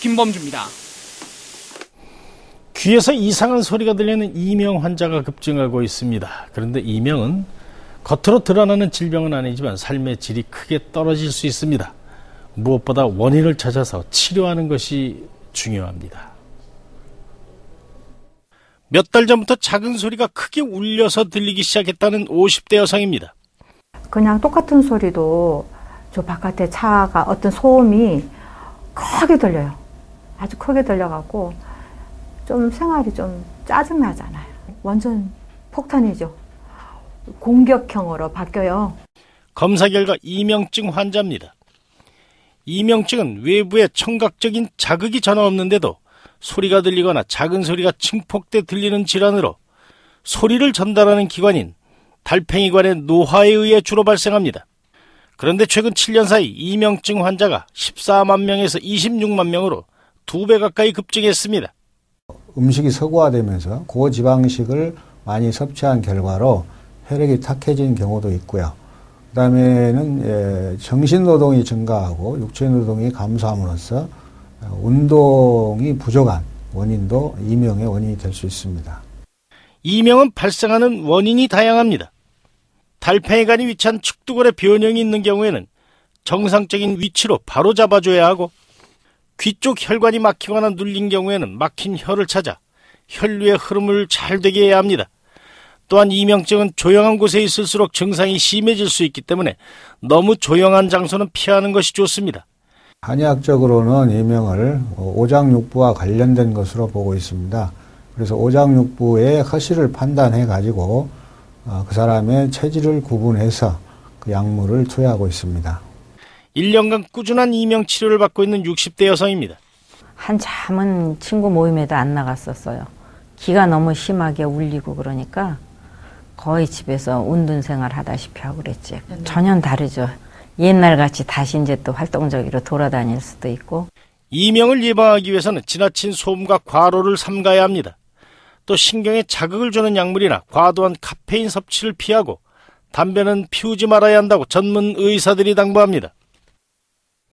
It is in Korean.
김범주입니다. 귀에서 이상한 소리가 들리는 이명 환자가 급증하고 있습니다. 그런데 이명은 겉으로 드러나는 질병은 아니지만 삶의 질이 크게 떨어질 수 있습니다. 무엇보다 원인을 찾아서 치료하는 것이 중요합니다. 몇 달 전부터 작은 소리가 크게 울려서 들리기 시작했다는 50대 여성입니다. 그냥 똑같은 소리도 저 바깥에 차가 어떤 소음이 크게 들려요. 아주 크게 들려갖고 좀 생활이 좀 짜증나잖아요. 완전 폭탄이죠. 공격형으로 바뀌어요. 검사 결과 이명증 환자입니다. 이명증은 외부에 청각적인 자극이 전혀 없는데도 소리가 들리거나 작은 소리가 증폭돼 들리는 질환으로 소리를 전달하는 기관인 달팽이관의 노화에 의해 주로 발생합니다. 그런데 최근 7년 사이 이명증 환자가 14만 명에서 26만 명으로 두 배 가까이 급증했습니다. 음식이 서구화되면서 고지방식을 많이 섭취한 결과로 혈액이 탁해진 경우도 있고요. 그 다음에는 예, 정신노동이 증가하고 육체노동이 감소함으로써 운동이 부족한 원인도 이명의 원인이 될 수 있습니다. 이명은 발생하는 원인이 다양합니다. 달팽이관이 위치한 축두골에 변형이 있는 경우에는 정상적인 위치로 바로 잡아줘야 하고 귀 쪽 혈관이 막히거나 눌린 경우에는 막힌 혀를 찾아 혈류의 흐름을 잘 되게 해야 합니다. 또한 이명증은 조용한 곳에 있을수록 증상이 심해질 수 있기 때문에 너무 조용한 장소는 피하는 것이 좋습니다. 한의학적으로는 이명을 오장육부와 관련된 것으로 보고 있습니다. 그래서 오장육부의 허실을 판단해 가지고 어, 그 사람의 체질을 구분해서 그 약물을 투여하고 있습니다. 1년간 꾸준한 이명 치료를 받고 있는 60대 여성입니다. 한참은 친구 모임에도 안 나갔었어요. 기가 너무 심하게 울리고 그러니까 거의 집에서 운동 생활 하다시피 하고 그랬지. 전혀 다르죠. 옛날 같이 다시 이제 또 활동적으로 돌아다닐 수도 있고. 이명을 예방하기 위해서는 지나친 소음과 과로를 삼가야 합니다. 또 신경에 자극을 주는 약물이나 과도한 카페인 섭취를 피하고 담배는 피우지 말아야 한다고 전문 의사들이 당부합니다.